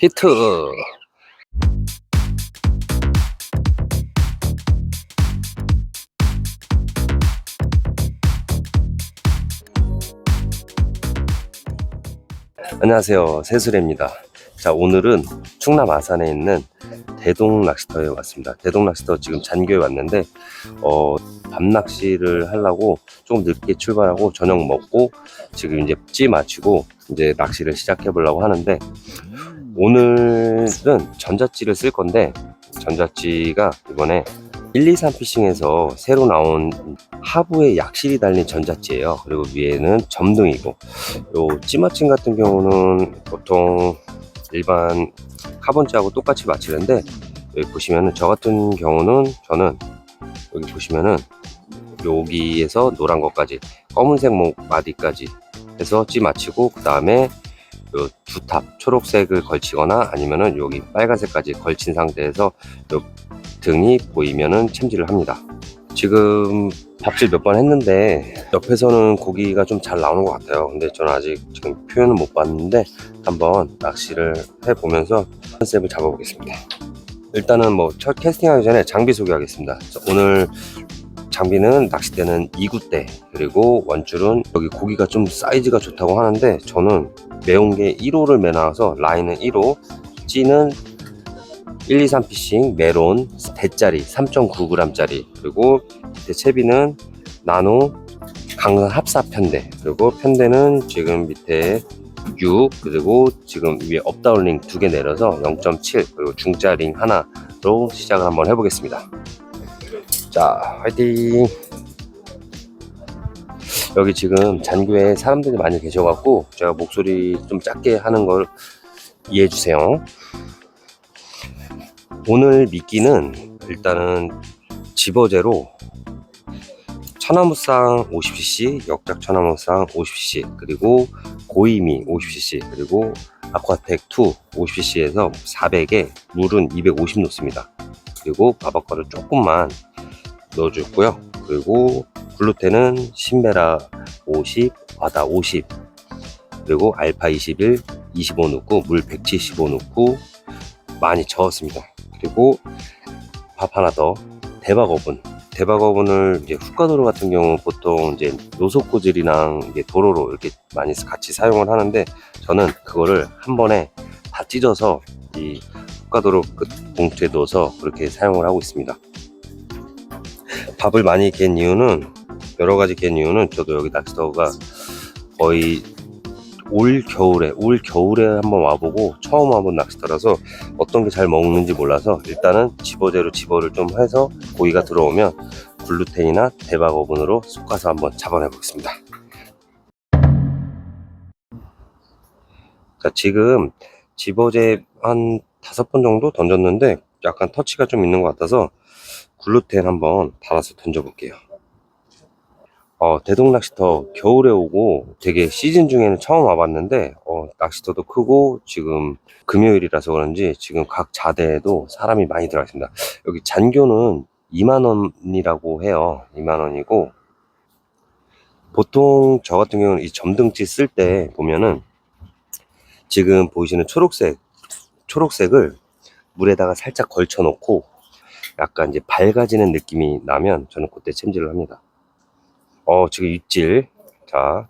히트. 안녕하세요. 세수레입니다. 자, 오늘은 충남 아산에 있는 대동 낚시터에 왔습니다. 대동 낚시터 지금 잔교에 왔는데, 어, 밤 낚시를 하려고 조금 늦게 출발하고 저녁 먹고 지금 이제 찌 마치고 이제 낚시를 시작해 보려고 하는데, 오늘은 전자찌를 쓸 건데, 전자찌가 이번에 123 피싱에서 새로 나온 하부에 약실이 달린 전자찌예요. 그리고 위에는 점등이고, 요 찌마침 같은 경우는 보통 일반 카본찌하고 똑같이 맞추는데 여기 보시면은 저 같은 경우는 저는 여기 보시면은 여기에서 노란 것까지 검은색 목 마디까지 해서 찌 맞추고 그 다음에 요 두탑 초록색을 걸치거나 아니면은 여기 빨간색까지 걸친 상태에서 요 등이 보이면은 챔질을 합니다. 지금 밥질 몇 번 했는데 옆에서는 고기가 좀 잘 나오는 것 같아요. 근데 저는 아직 지금 표현은 못 봤는데 한번 낚시를 해보면서 컨셉을 잡아보겠습니다. 일단은 뭐 첫 캐스팅하기 전에 장비 소개하겠습니다. 자, 오늘 장비는 낚싯대는 2구대 그리고 원줄은 여기 고기가 좀 사이즈가 좋다고 하는데 저는 매운 게 1호를 매놔서 라인은 1호 찌는 123 피싱 메론 대짜리 3.9g짜리 그리고 밑에 채비는 나노 강산 합사 편대 그리고 편대는 지금 밑에 6 그리고 지금 위에 업다운링 두 개 내려서 0.7 그리고 중짜 링 하나로 시작을 한번 해보겠습니다 자 화이팅! 여기 지금 잔교에 사람들이 많이 계셔갖고 제가 목소리 좀 작게 하는 걸 이해해 주세요. 오늘 미끼는 일단은 집어제로 천하무쌍 50cc, 역작 천하무쌍 50cc, 그리고 고이미 50cc, 그리고 아쿠아텍 2 50cc에서 400에 물은 250 넣습니다. 그리고 바바과를 조금만 넣어줬고요. 그리고 글루텐은 신베라 50, 바다 50, 그리고 알파 21, 25 넣고 물 175 넣고 많이 저었습니다. 그리고 밥 하나 더 대박 어분 대박 어분을 이제 훅가도로 같은 경우 보통 이제 노속고질이랑 이제 도로로 이렇게 많이 같이 사용을 하는데 저는 그거를 한 번에 다 찢어서 이 훅가도로 끝 봉투에 넣어서 그렇게 사용을 하고 있습니다. 밥을 많이 갠 이유는 여러 가지 갠 이유는 저도 여기 낚시터가 거의 올 겨울에 올 겨울에 한번 와보고 처음 와본 낚시터라서 어떤 게 잘 먹는지 몰라서 일단은 집어제로 집어를 좀 해서 고기가 들어오면 글루텐이나 대박 오븐으로 솎아서 한번 잡아내 보겠습니다. 자 지금 집어제 한 다섯 번 정도 던졌는데 약간 터치가 좀 있는 것 같아서 글루텐 한번 달아서 던져볼게요. 어, 대동 낚시터 겨울에 오고 되게 시즌 중에는 처음 와봤는데 어, 낚시터도 크고 지금 금요일이라서 그런지 지금 각 자대에도 사람이 많이 들어가 있습니다. 여기 잔교는 2만 원이라고 해요. 2만 원이고 보통 저 같은 경우는 이 점등치 쓸 때 보면은 지금 보이시는 초록색 초록색을 물에다가 살짝 걸쳐 놓고 약간 이제 밝아지는 느낌이 나면 저는 그때 챔질을 합니다. 어, 지금 입질. 자,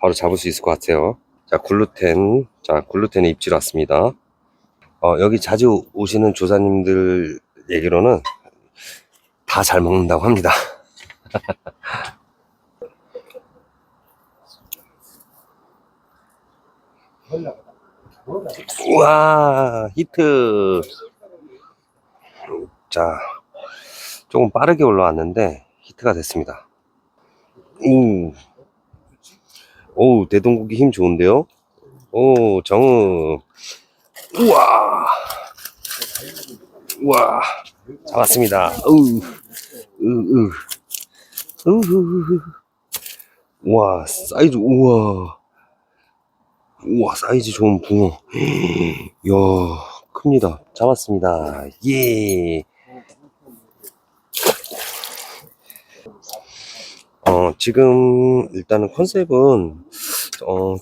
바로 잡을 수 있을 것 같아요. 자, 글루텐. 자, 글루텐에 입질 왔습니다. 어, 여기 자주 오시는 조사님들 얘기로는 다 잘 먹는다고 합니다. 우와, 히트. 자, 조금 빠르게 올라왔는데 히트가 됐습니다. 오, 오, 대동고기 힘 좋은데요? 오, 정우. 우와. 우와. 잡았습니다. 으, 으, 으. 으, 우와, 사이즈, 우와. 우와, 사이즈 좋은 붕어. 이야, 큽니다. 잡았습니다. 예. 어, 지금 일단은 컨셉은 어,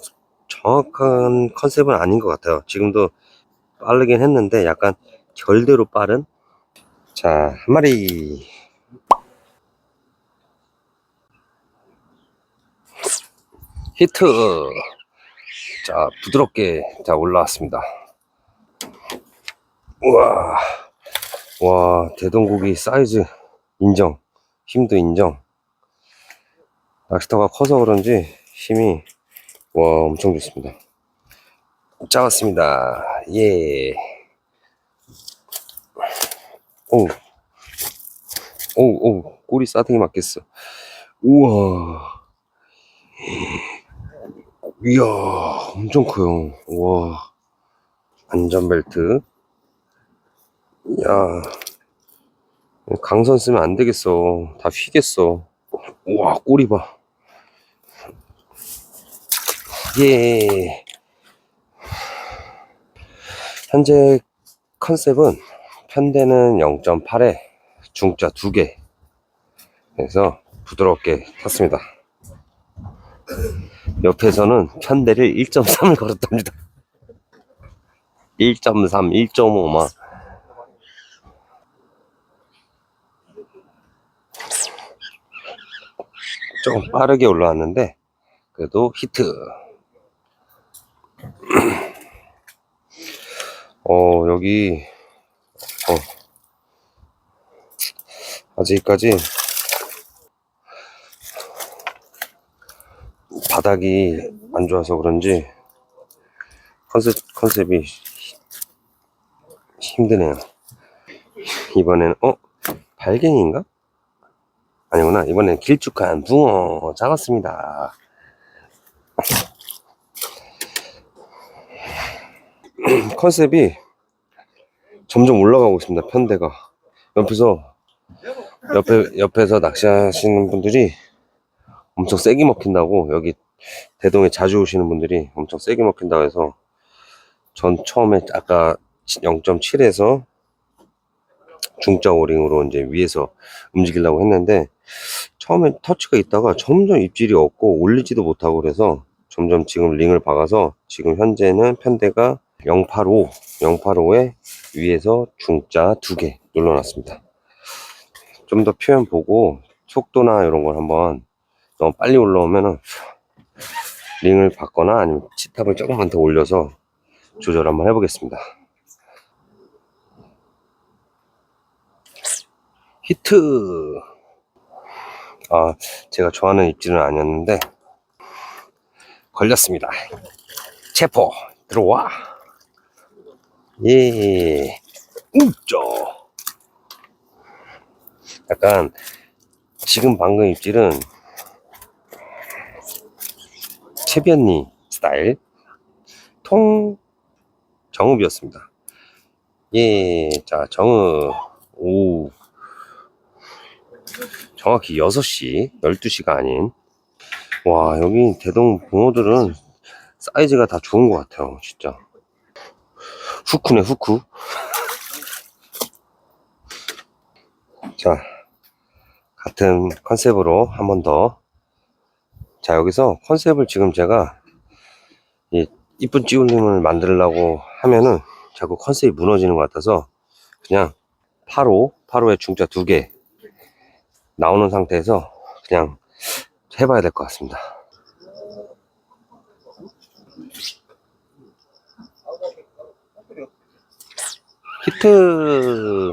정확한 컨셉은 아닌 것 같아요. 지금도 빠르긴 했는데 약간 결대로 빠른? 자 한 마리. 히트! 자 부드럽게 자 올라왔습니다. 우와. 와 대동고기 사이즈 인정. 힘도 인정 낚시터가 커서 그런지 힘이 와 엄청 좋습니다 잡았습니다 예 오, 오, 오, 꼬리 싸대기 맞겠어. 우와. 이야, 엄청 커요. 우와. 안전벨트. 이야. 강선 쓰면 안 되겠어. 다 휘겠어. 우와, 꼬리 봐. 예. 현재 컨셉은 편대는 0.8에 중자 2개. 그래서 부드럽게 탔습니다. 옆에서는 편대를 1.3을 걸었답니다. 1.3, 1.5 막. 조금 빠르게 올라왔는데 그래도 히트 어 여기 어. 아직까지 바닥이 안 좋아서 그런지 컨셉, 컨셉이 힘드네요. 이번에는, 어? 발갱인가? 아니구나. 이번엔 길쭉한 붕어 잡았습니다. 컨셉이 점점 올라가고 있습니다. 편대가 옆에서 옆에 옆에서 낚시하시는 분들이 엄청 세게 먹힌다고 여기 대동에 자주 오시는 분들이 엄청 세게 먹힌다고 해서 전 처음에 아까 0.7에서 중자 오링으로 이제 위에서 움직이려고 했는데 처음에 터치가 있다가 점점 입질이 없고 올리지도 못하고 그래서 점점 지금 링을 박아서 지금 현재는 편대가 085, 085에 위에서 중자 두 개 눌러놨습니다. 좀 더 표현 보고 속도나 이런 걸 한번 너무 빨리 올라오면은 링을 받거나 아니면 치탑을 조금만 더 올려서 조절 한번 해보겠습니다. 히트! 아, 제가 좋아하는 입질은 아니었는데 걸렸습니다. 체포 들어와. 예. 웃죠. 약간 지금 방금 입질은 채변니 스타일 통 정읍이었습니다. 예, 자 정읍 오 정확히 6시 12시가 아닌 와 여기 대동 붕어들은 사이즈가 다 좋은 것 같아요 진짜 후쿠네 후쿠 자 같은 컨셉으로 한 번 더. 자, 여기서 컨셉을 지금 제가 이 이쁜 찌울림을 만들려고 하면은 자꾸 컨셉이 무너지는 것 같아서 그냥 8호, 8호에 중자 두 개 나오는 상태에서 그냥 해봐야 될 것 같습니다. 히트!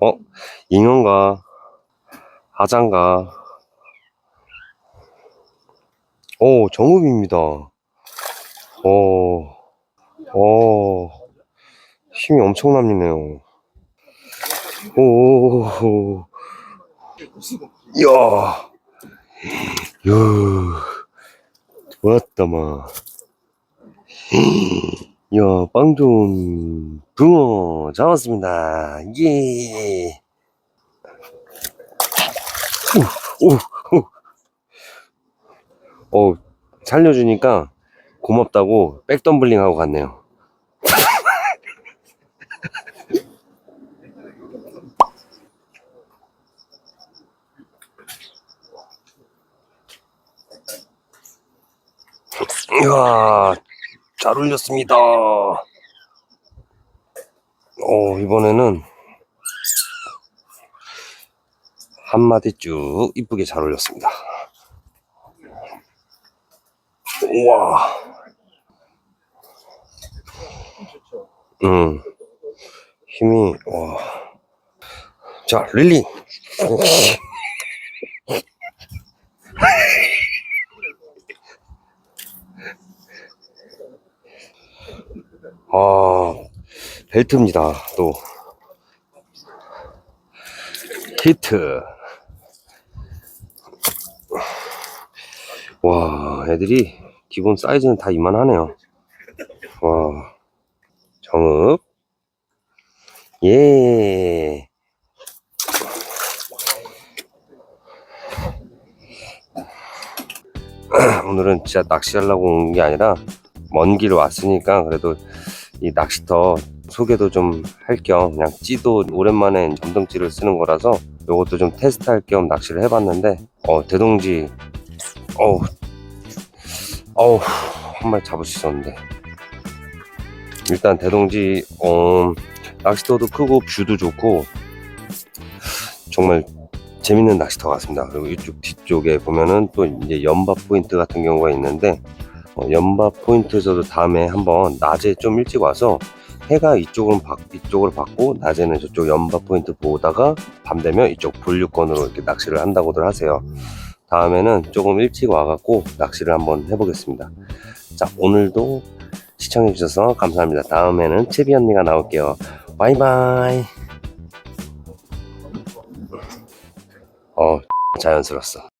어? 잉어인가? 하장가? 오, 정읍입니다. 오, 오, 힘이 엄청납니네요. 오, 오, 이야, 이야, 좋았다, 마. 이야, 빵 좋은 붕어 잡았습니다. 예. 어, 살려주니까 고맙다고 백덤블링 하고 갔네요. 이야, 잘 올렸습니다. 어, 이번에는 한 마디 쭉 이쁘게 잘 올렸습니다. 우와. 음, 힘이, 와. 자, 릴리. 아, 벨트입니다, 또. 히트. 와, 애들이 기본 사이즈는 다 이만하네요. 와, 정읍. 예. 오늘은 진짜 낚시하려고 온 게 아니라 먼 길 왔으니까 그래도 이 낚시터 소개도 좀 할 겸 그냥 찌도 오랜만에 점등찌를 쓰는 거라서 요것도 좀 테스트 할 겸 낚시를 해봤는데 어 대동지 어우 어우 한 마리 잡을 수 있었는데 일단 대동지 어 낚시터도 크고 뷰도 좋고 정말 재밌는 낚시터 같습니다. 그리고 이쪽 뒤쪽에 보면은 또 이제 연바 포인트 같은 경우가 있는데 어, 연바 포인트에서도 다음에 한번 낮에 좀 일찍 와서 해가 이쪽으로 받, 이쪽으로 받고 낮에는 저쪽 연바 포인트 보다가 밤 되면 이쪽 본류권으로 이렇게 낚시를 한다고들 하세요. 다음에는 조금 일찍 와갖고 낚시를 한번 해보겠습니다. 자 오늘도 시청해주셔서 감사합니다. 다음에는 채비 언니가 나올게요. 바이바이. 어 자연스러웠어.